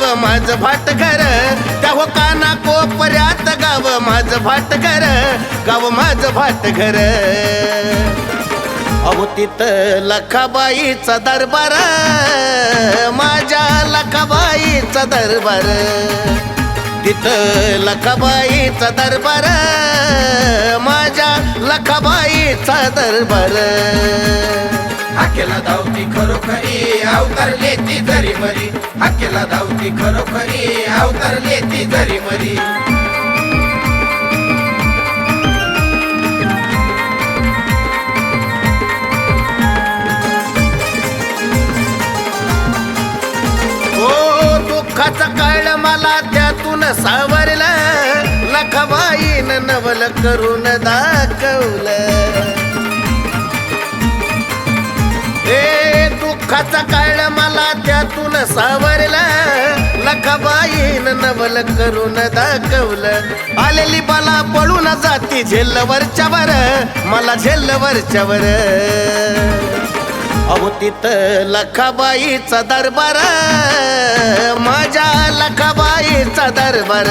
गाव माझं भाट घर. त्या हो काना कोपऱ्यात गाव माझं भाट घर. गाव माझं भाट घर. अहो तिथं लखाबाईचा दरबार. माझ्या लखाबाईचा दरबार. तिथं लखाबाईचा दरबार. माझ्या लखाबाईचा दरबार. हाकेला धावती खरोखरी अवतरले ती जरी मरी. हाकेला धावती खरोखरी अवतरले ती जरी मरी. ओ दुःखाचा काळ मला त्यातून सावरलं. लखबाईन नवल करून दाखवलं. दुःखाचा काळ मला त्यातून सावरलं. लखबाईन नवल करून दाखवलं. आलेली मला पळून जाती झेलवरच्या वर मला झेलवरच्या अवतीत अहो तिथं लखाबाईचा दरबार माझ्या लखाबाईचा दरबार.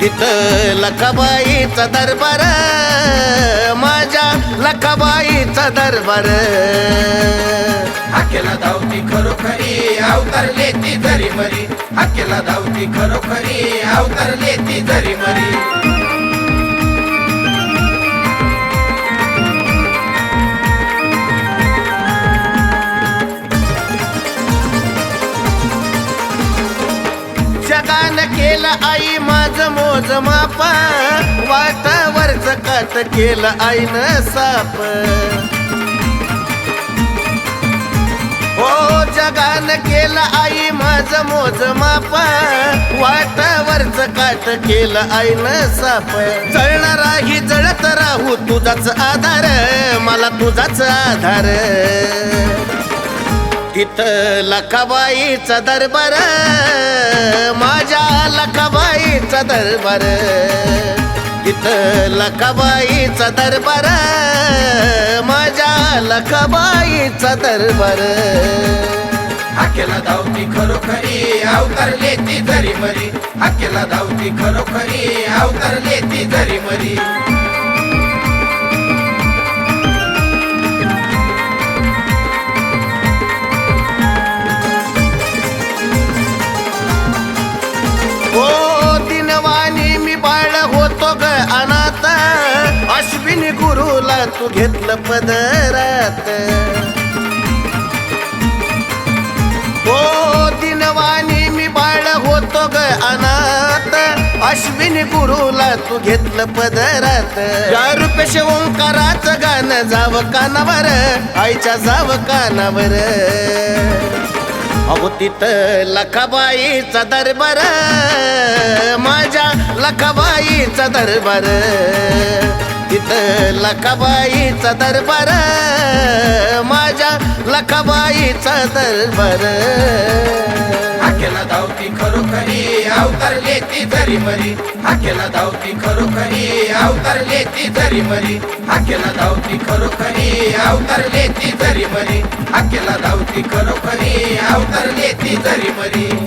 तिथं लखाबाईचा दरबार माझ्या लखाबाईचा दरबार. हाकेला धावती खरोखरी अवतरले ती जरी मरी हाकेला धावती खरोखरी अवतरले ती जरी मरी केलं आई माझ मोज मापा. वाटावरच काट केलं आईनं साप. हो जगान केलं आई माझ मोज मापा. वाटावरच काट केलं आईनं साप. जळणाराही जळत राहू तुझाच आधार. मला तुझाच आधार. तिथं लखाबाईचा दरबार माझ्या लखाबाईचा दरबार. तिथं लखाबाईचा दरबार माझ्या लखाबाईचा दरबार. हाकेला धावती खरोखरी अवतरले ती जरी मरी हाकेला धावती खरोखरी अवतरले ती जरी मरी तू घेतलं पदरात. हो दिनवाणी मी बाळ होतो ग अनाथ. अश्विनी गुरुला तू घेतलं पदरात. रुपेश ओंकाराचं गाणं जावं कानावर आईच्या जावं कानावर. अहो तिथं लखाबाईचा दरबार माझ्या लखाबाईचा दरबार. तिथं लखाबाईचा दरबार माझ्या लखाबाईचा दरबार. हाकेला धावती खरोखरी अवतरले ती जरी मरी. हाकेला धावती खरोखरी अवतरले ती जरी मरी. हाकेला धावती खरोखरी अवतरले ती जरी मरी. हाकेला धावती खरोखरी अवतरले ती जरी मरी.